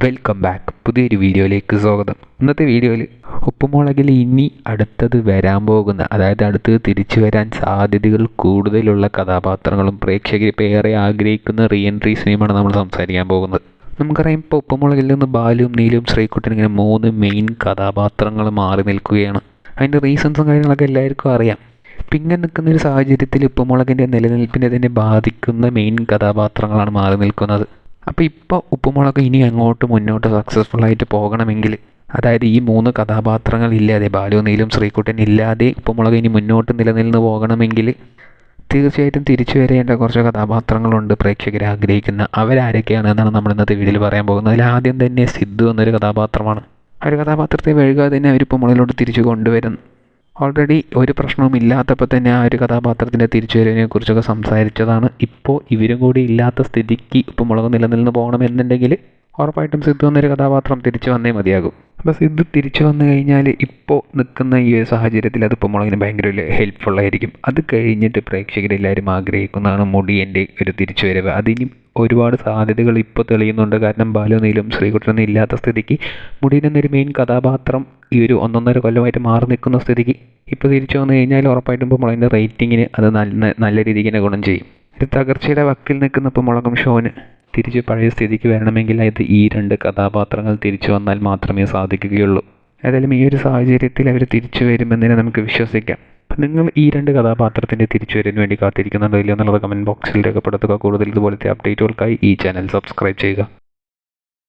Welcome back പുതിയൊരു വീഡിയോയിലേക്ക് സ്വാഗതം. ഇന്നത്തെ വീഡിയോയിൽ ഉപ്പുമുളകിൽ ഇനി അടുത്തത് വരാൻ പോകുന്ന അതായത് അടുത്തത് തിരിച്ചു വരാൻ സാധ്യതകൾ കൂടുതലുള്ള കഥാപാത്രങ്ങളും പ്രേക്ഷകർ ഇപ്പോൾ ഏറെ ആഗ്രഹിക്കുന്ന റീ എൻട്രി സിനിമയാണ് നമ്മൾ സംസാരിക്കാൻ പോകുന്നത്. നമുക്കറിയാം ഇപ്പോൾ ഉപ്പുമുളകിൽ നിന്ന് ബാലും നീലും ശ്രീകുട്ടനും ഇങ്ങനെ മൂന്ന് മെയിൻ കഥാപാത്രങ്ങൾ മാറി നിൽക്കുകയാണ്. അതിന്റെ റീസൺസും കാര്യങ്ങളൊക്കെ എല്ലാവർക്കും അറിയാം. ഇങ്ങനെ നിൽക്കുന്ന ഒരു സാഹചര്യത്തിൽ ഉപ്പുമുളകിന്റെ നിലനിൽപ്പിനെ തന്നെ ബാധിക്കുന്ന മെയിൻ കഥാപാത്രങ്ങളാണ് മാറി നിൽക്കുന്നത്. അപ്പോൾ ഇപ്പോൾ ഉപ്പുമുളക് ഇനി അങ്ങോട്ട് മുന്നോട്ട് സക്സസ്ഫുൾ ആയിട്ട് പോകണമെങ്കിൽ അതായത് ഈ മൂന്ന് കഥാപാത്രങ്ങൾ ഇല്ലാതെ ബാലു നീലും ശ്രീകുട്ടൻ ഇല്ലാതെ ഉപ്പുമുളക് ഇനി മുന്നോട്ട് നിലനിന്ന് പോകണമെങ്കിൽ തീർച്ചയായിട്ടും തിരിച്ചു വരേണ്ട കുറച്ച് കഥാപാത്രങ്ങളുണ്ട് പ്രേക്ഷകർ ആഗ്രഹിക്കുന്ന. അവരാരൊക്കെയാണ് എന്നാണ് നമ്മൾ ഇന്നത്തെ വീഡിയോയിൽ പറയാൻ പോകുന്നത്. അതിൽ ആദ്യം തന്നെ സിദ്ധു എന്നൊരു കഥാപാത്രമാണ്. ആ ഒരു കഥാപാത്രത്തെ വഴുകാതെ തന്നെ അവരിപ്പോൾ മുകളിലോട്ട് തിരിച്ചു കൊണ്ടുവരുന്നു. ഓൾറെഡി ഒരു പ്രശ്നവും ഇല്ലാത്തപ്പോൾ തന്നെ ആ ഒരു കഥാപാത്രത്തിന്റെ തിരിച്ചുവരവിനെ കുറിച്ചൊക്കെ സംസാരിച്ചതാണ്. ഇപ്പോൾ ഇവരും കൂടി ഇല്ലാത്ത സ്ഥിതിക്ക് ഇപ്പോൾ മുളക് നിലനിന്ന് പോകണമെന്നുണ്ടെങ്കിൽ ഉറപ്പായിട്ടും സിദ്ധു എന്നൊരു കഥാപാത്രം തിരിച്ചു വന്നേ മതിയാകും. അപ്പോൾ സിദ്ധു തിരിച്ചു വന്നു കഴിഞ്ഞാൽ ഇപ്പോൾ നിൽക്കുന്ന ഈ ഒരു സാഹചര്യത്തിൽ അത് ഇപ്പം മുളകിന് ഭയങ്കര ഒരു ഹെൽപ്ഫുൾ ആയിരിക്കും. അത് കഴിഞ്ഞിട്ട് പ്രേക്ഷകരെല്ലാവരും ആഗ്രഹിക്കുന്നതാണ് മുടിയന്റെ ഒരു തിരിച്ചുവരവ്. അതിനും ഒരുപാട് സാധ്യതകൾ ഇപ്പോൾ തെളിയുന്നുണ്ട്. കാരണം ബാലു നീലും ശ്രീകുട്ടനൊന്നും ഇല്ലാത്ത സ്ഥിതിക്ക് മുടിയൻ എന്നൊരു മെയിൻ കഥാപാത്രം ഈ ഒരു ഒന്നൊന്നര കൊല്ലമായിട്ട് മാറി നിൽക്കുന്ന സ്ഥിതിക്ക് ഇപ്പോൾ തിരിച്ചു വന്നു കഴിഞ്ഞാൽ ഉറപ്പായിട്ടും ഇപ്പോൾ മുളകിന്റെ റേറ്റിങ്ങിന് അത് നല്ല നല്ല രീതിക്ക് തന്നെ ഗുണം ചെയ്യും. ഒരു തകർച്ചയുടെ വക്കിൽ നിൽക്കുന്ന ഇപ്പോൾ മുളകും ഷോന് തിരിച്ച് പഴയ സ്ഥിതിക്ക് വരണമെങ്കിൽ അത് ഈ രണ്ട് കഥാപാത്രങ്ങൾ തിരിച്ചു വന്നാൽ മാത്രമേ സാധിക്കുകയുള്ളൂ. ഏതായാലും ഈ ഒരു സാഹചര്യത്തിൽ അവർ തിരിച്ചു വരുമെന്നതിനെ നമുക്ക് വിശ്വസിക്കാം. നിങ്ങൾ ഈ രണ്ട് കഥാപാത്രത്തിന്റെ തിരിച്ചുവരവിന് വേണ്ടി കാത്തിരിക്കുന്നുണ്ടോ ഇല്ലയോ എന്നുള്ളത് കമന്റ് ബോക്സിൽ രേഖപ്പെടുത്തുക. കൂടുതൽ ഇതുപോലത്തെ അപ്ഡേറ്റുകൾക്കായി ഈ ചാനൽ സബ്സ്ക്രൈബ് ചെയ്യുക.